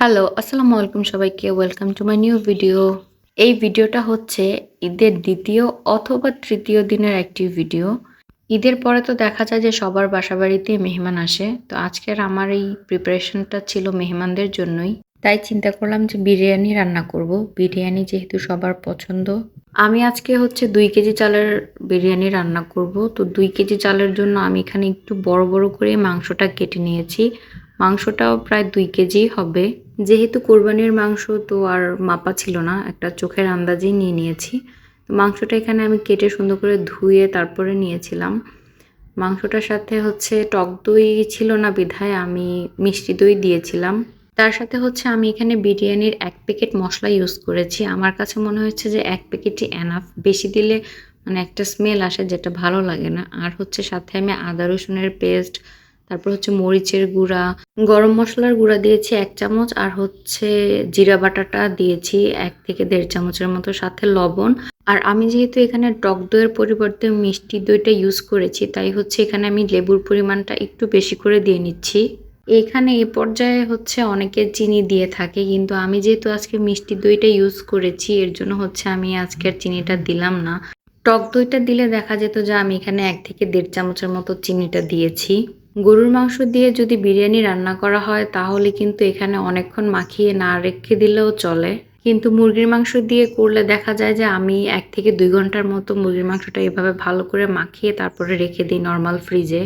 Hello আসসালামু আলাইকুম সবাইকে welcome to my new video এই ভিডিওটা হচ্ছে ঈদের দ্বিতীয় অথবা তৃতীয় দিনের একটি ভিডিও ঈদের পরে তো দেখা যায় যে সবার বাসা বাড়িতে মেহমান আসে, তো আজকের আমার এই প্রিপারেশনটা ছিল মেহমানদের জন্যই। তাই চিন্তা করলাম যে বিরিয়ানি রান্না করব। বিরিয়ানি যেহেতু সবার পছন্দ, আমি আজকে হচ্ছে দুই কেজি চালের বিরিয়ানি রান্না করব। তো দুই কেজি চালের জন্য আমি এখানে একটু বড় বড় করে মাংসটা কেটে নিয়েছি। মাংসটাও প্রায় দুই কেজি হবে। যেহেতু কোরবানির মাংস তো আর মাপা ছিল না, একটা চোখের আন্দাজেই নিয়ে নিয়েছি। তো মাংসটা এখানে আমি কেটে সুন্দর করে ধুয়ে তারপরে নিয়েছিলাম। মাংসটার সাথে হচ্ছে টক দই ছিল না বিধায় আমি মিষ্টি দই দিয়েছিলাম। তার সাথে হচ্ছে আমি এখানে বিরিয়ানির এক প্যাকেট মশলা ইউজ করেছি। আমার কাছে মনে হচ্ছে যে এক প্যাকেটই এনাফ বেশি দিলে মানে একটা স্মেল আসে যেটা ভালো লাগে না। আর হচ্ছে সাথে আমি আদা রসুনের পেস্ট তারপর হচ্ছে মরিচের গুঁড়া, গরম মশলার গুঁড়া দিয়েছি এক চামচ আর হচ্ছে জিরা বাটাটা দিয়েছি এক থেকে দেড় চামচের মতো, সাথে লবণ। আর আমি যেহেতু এখানে টক দইয়ের পরিবর্তে মিষ্টি দইটা ইউজ করেছি, তাই হচ্ছে এখানে আমি লেবুর পরিমাণটা একটু বেশি করে দিয়ে নিচ্ছি। এখানে এ পর্যায়ে হচ্ছে অনেকে চিনি দিয়ে থাকে, কিন্তু আমি যেহেতু আজকে মিষ্টি দইটা ইউজ করেছি, এর জন্য হচ্ছে আমি আজকের চিনিটা দিলাম না। টক দইটা দিলে দেখা যেত যে আমি এখানে এক থেকে দেড় চামচের মতো চিনিটা দিয়েছি। গরুর মাংস দিয়ে যদি বিরিয়ানি রান্না করা হয়, তাহলে কিন্তু এখানে অনেকক্ষণ মাখিয়ে না রেখে দিলেও চলে। কিন্তু মুরগির মাংস দিয়ে করলে দেখা যায় যে আমি এক থেকে দুই ঘণ্টার মতো মুরগির মাংসটা এভাবে ভালো করে মাখিয়ে তারপরে রেখে দিই নর্মাল ফ্রিজে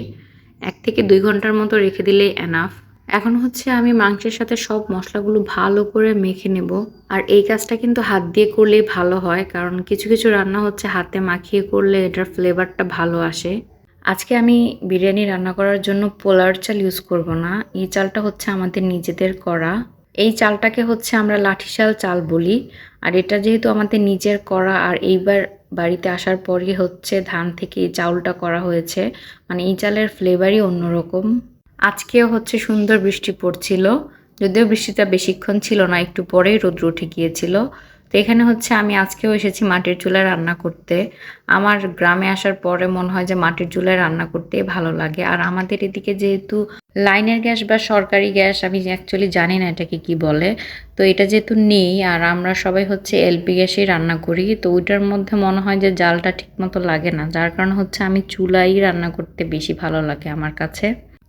এক থেকে দুই ঘণ্টার মতো রেখে দিলেই এনাফ এখন হচ্ছে আমি মাংসের সাথে সব মশলাগুলো ভালো করে মেখে নেব। আর এই কাজটা কিন্তু হাত দিয়ে করলেই ভালো হয়, কারণ কিছু কিছু রান্না হচ্ছে হাতে মাখিয়ে করলে এটার ফ্লেভারটা ভালো আসে। আজকে আমি বিরিয়ানি রান্না করার জন্য পোলার চাল ইউজ করব না। এই চালটা হচ্ছে আমাদের নিজেদের করা এই চালটাকে হচ্ছে আমরা লাঠিশাল চাল বলি। আর এটা যেহেতু আমাদের নিজের করা আর এইবার বাড়িতে আসার পরই হচ্ছে ধান থেকে এই চাউলটা করা হয়েছে। মানে এই চালের ফ্লেভারই অন্যরকম। আজকেও হচ্ছে সুন্দর বৃষ্টি পড়ছিল। যদিও বৃষ্টিটা বেশিক্ষণ ছিল না, একটু পরেই রোদ্র উঠে গিয়েছিল। তো এখানে হচ্ছে আমি আজকেও এসেছি মাটির চুলায় রান্না করতে। আমার গ্রামে আসার পরে মনে হয় যে মাটির চুলায় রান্না করতে ভালো লাগে। আর আমাদের এদিকে যেহেতু লাইনের গ্যাস বা সরকারি গ্যাস, আমি অ্যাকচুয়ালি জানি না এটাকে কি বলে। তো এটা যেহেতু নেই আর আমরা সবাই হচ্ছে এলপি গ্যাসেই রান্না করি, তো ওইটার মধ্যে মনে হয় যে জালটা ঠিকমতো লাগে না। যার কারণে হচ্ছে আমি চুলাই রান্না করতে বেশি ভালো লাগে আমার কাছে।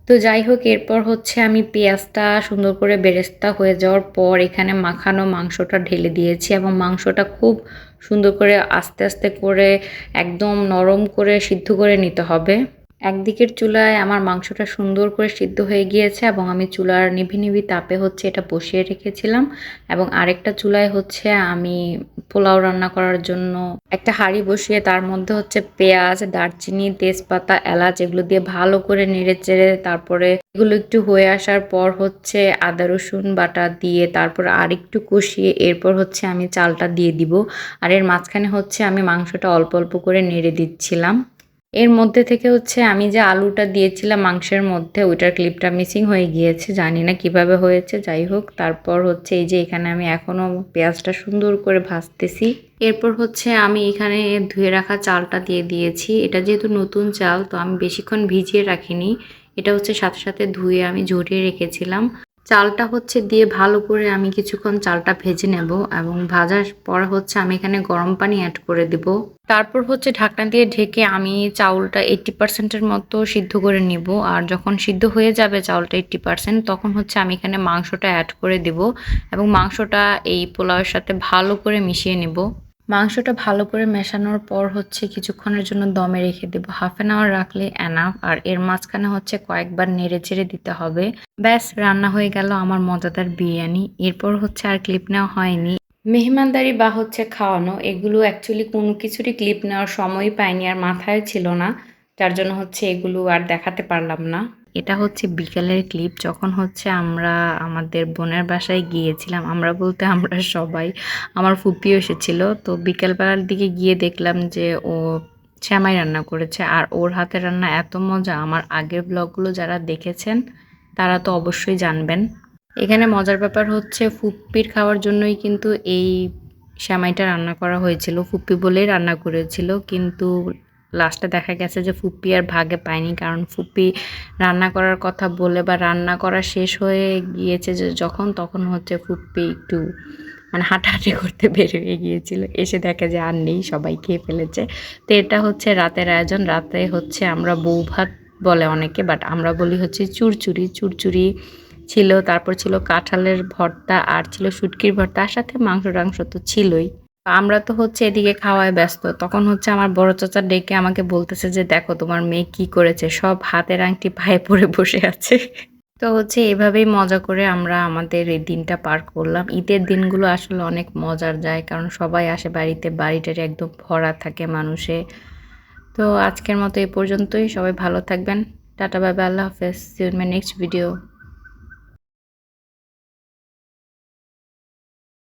তো যাই হোক, এরপর হচ্ছে আমি পেঁয়াজটা সুন্দর করে বেরেস্তা হয়ে যাওয়ার পর এখানে মাখানো মাংসটা ঢেলে দিয়েছি এবং মাংসটা খুব সুন্দর করে আস্তে আস্তে করে একদম নরম করে সিদ্ধ করে নিতে হবে। একদিকের চুলায় আমার মাংসটা সুন্দর করে সিদ্ধ হয়ে গিয়েছে এবং আমি চুলার নিভি নিভি তাপে হচ্ছে এটা বসিয়ে রেখেছিলাম এবং আরেকটা চুলায় হচ্ছে আমি পোলাও রান্না করার জন্য একটা হাঁড়ি বসিয়ে তার মধ্যে হচ্ছে পেঁয়াজ, দারচিনি, তেজপাতা, এলাচ এগুলো দিয়ে ভালো করে নেড়ে চেড়ে তারপরে এগুলো একটু হয়ে আসার পর হচ্ছে আদা, রসুন বাটা দিয়ে তারপর আর একটু কষিয়ে এরপর হচ্ছে আমি চালটা দিয়ে দিব। আর এর মাঝখানে হচ্ছে আমি মাংসটা অল্প অল্প করে নেড়ে দিচ্ছিলাম। এর মধ্যে থেকে হচ্ছে আমি যে আলুটা দিয়েছিলাম মাংসের মধ্যে, ওইটার ক্লিপটা মিসিং হয়ে গিয়েছে, জানি না কীভাবে হয়েছে, যাই হোক। তারপর হচ্ছে এই যে এখানে আমি এখনও পেঁয়াজটা সুন্দর করে ভাজতেছি। এরপর হচ্ছে আমি এখানে ধুয়ে রাখা চালটা দিয়ে দিয়েছি। এটা যেহেতু নতুন চাল, তো আমি বেশিক্ষণ ভিজিয়ে রাখিনি। এটা হচ্ছে সাথে সাথে ধুয়ে আমি ঝরিয়ে রেখেছিলাম। চালটা হচ্ছে দিয়ে ভালো করে আমি কিছুক্ষণ চালটা ভেজে নেব এবং ভাজার পর হচ্ছে আমি এখানে গরম পানি অ্যাড করে দেব। তারপর হচ্ছে ঢাকনা দিয়ে ঢেকে আমি চাউলটা এইট্টি পার্সেন্টের মতো সিদ্ধ করে নিব। আর যখন সিদ্ধ হয়ে যাবে চাউলটা এইট্টি পার্সেন্ট তখন হচ্ছে আমি এখানে মাংসটা অ্যাড করে দেব এবং মাংসটা এই পোলাওয়ের সাথে ভালো করে মিশিয়ে নেব। মাংসটা ভালো করে মেশানোর পর হচ্ছে কিছুক্ষণের জন্য দমে রেখে দেবো। হাফ অ্যান আওয়ার রাখলে অ্যানাফ আর এর মাঝখানে হচ্ছে কয়েকবার নেড়ে চেড়ে দিতে হবে। ব্যাস, রান্না হয়ে গেল আমার মজাদার বিরিয়ানি। এরপর হচ্ছে আর ক্লিপ নেওয়া হয়নি। মেহমানদারি বা হচ্ছে খাওয়ানো, এগুলো অ্যাকচুয়ালি কোনো কিছুরই ক্লিপ নেওয়ার সময়ই পাইনি আর মাথায় ছিল না। যার জন্য হচ্ছে এগুলো আর দেখাতে পারলাম না। এটা হচ্ছে বিকালের ক্লিপ যখন হচ্ছে আমরা আমাদের বোনের বাসায় গিয়েছিলাম, আমরা বলতে আমরা সবাই, আমার ফুপিও এসেছিল, তো বিকেলবেলার দিকে গিয়ে দেখলাম যে ও শ্যামাই রান্না করেছে। আর ওর হাতে রান্না এত মজা, আমার আগের ব্লগগুলো যারা দেখেছেন, তারা তো অবশ্যই জানবেন। এখানে মজার ব্যাপার হচ্ছে ফুপ্পির খাওয়ার জন্যই কিন্তু এই শ্যামাইটা রান্না করা হয়েছিল। ফুপ্পি বলেই রান্না করেছিল, কিন্তু লাস্টে দেখা গেছে যে ফুপ্পি আর ভাগে পায়নি, কারণ ফুপ্পি রান্না করার কথা বলে বা রান্না করা শেষ হয়ে গিয়েছে যে যখন, তখন হচ্ছে ফুপ্পি একটু মানে হাঁটাহাঁটি করতে বের হয়ে গিয়েছিল। এসে দেখে যে আর নেই, সবাই খেয়ে ফেলেছে। তো এটা হচ্ছে রাতের আয়োজন। রাতে হচ্ছে আমরা বউ ভাত বলে অনেকে বাট আমরা বলি হচ্ছে চুরচুরি। চুরচুরি ছিল, তারপর ছিল কাঁঠালের ভর্তা, আর ছিল শুটকির ভর্তা, আর সাথে মাংস টাংস তো ছিলই। আমরা তো হচ্ছে এদিকে খাওয়ায় ব্যস্ত। তখন হচ্ছে আমার বড় চাচা ডেকে আমাকে বলতেছে যে, দেখো তোমার মেয়ে কি করেছে? সব হাতের আংটি পায়ে পরে বসে আছে। তো হচ্ছে এভাবেই মজা করে আমরা আমাদের এই দিনটা পার করলাম। ঈদের দিনগুলো আসলে অনেক মজার যায়, কারণ সবাই আসে বাড়িতে বাড়িটারি একদম ভরা থাকে মানুষে। তো আজকের মতো এই পর্যন্তই। সবাই ভালো থাকবেন। টাটা, বাই আল্লাহ হাফেজ। C next video